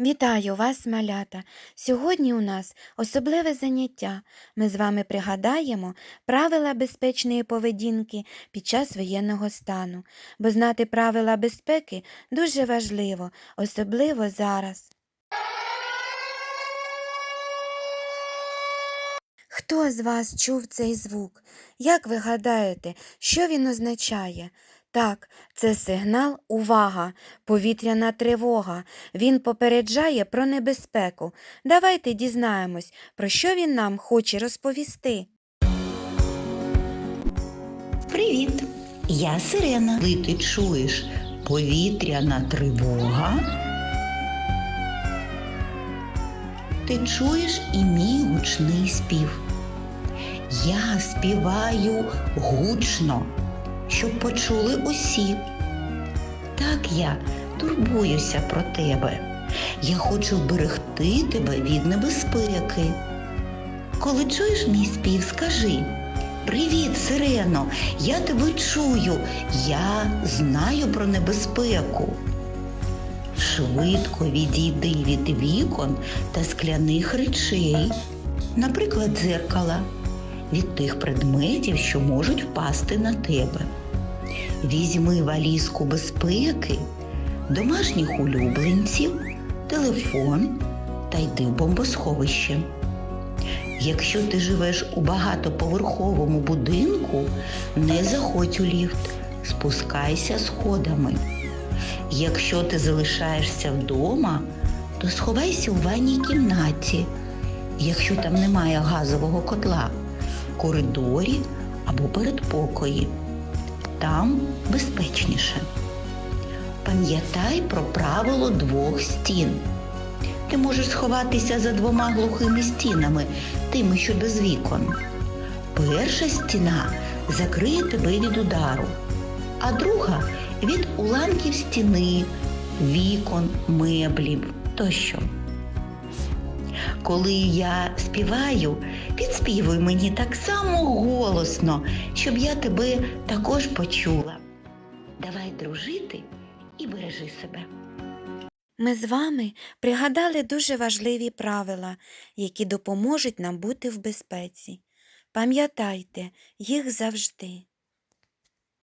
Вітаю вас, малята! Сьогодні у нас особливе заняття. Ми з вами пригадаємо правила безпечної поведінки під час воєнного стану, бо знати правила безпеки дуже важливо, особливо зараз. Хто з вас чув цей звук? Як ви гадаєте, що він означає? Так, це сигнал увага, повітряна тривога. Він попереджає про небезпеку. Давайте дізнаємось, про що він нам хоче розповісти. Привіт! Я Сирена. Коли ти чуєш повітряна тривога, ти чуєш і мій гучний спів. Я співаю гучно, щоб почули усі. Так я турбуюся про тебе. Я хочу вберегти тебе від небезпеки. Коли чуєш мій спів, скажи Привіт, Сирено! Я тебе чую. Я знаю про небезпеку. Швидко відійди від вікон та скляних речей, наприклад, дзеркала, від тих предметів, що можуть впасти на тебе. Візьми валізку безпеки, домашніх улюбленців, телефон та йди в бомбосховище. Якщо ти живеш у багатоповерховому будинку, не заходь у ліфт, спускайся сходами. Якщо ти залишаєшся вдома, то сховайся у ванній кімнаті, якщо там немає газового котла, коридорі або передпокої. Там безпечніше. Пам'ятай про правило двох стін. Ти можеш сховатися за двома глухими стінами, тими, що без вікон. Перша стіна закриє тебе від удару, а друга від уламків стіни, вікон, меблів тощо. Коли я співаю, підспівуй мені так само голосно, щоб я тебе також почула. Давай дружити і бережи себе. Ми з вами пригадали дуже важливі правила, які допоможуть нам бути в безпеці. Пам'ятайте їх завжди.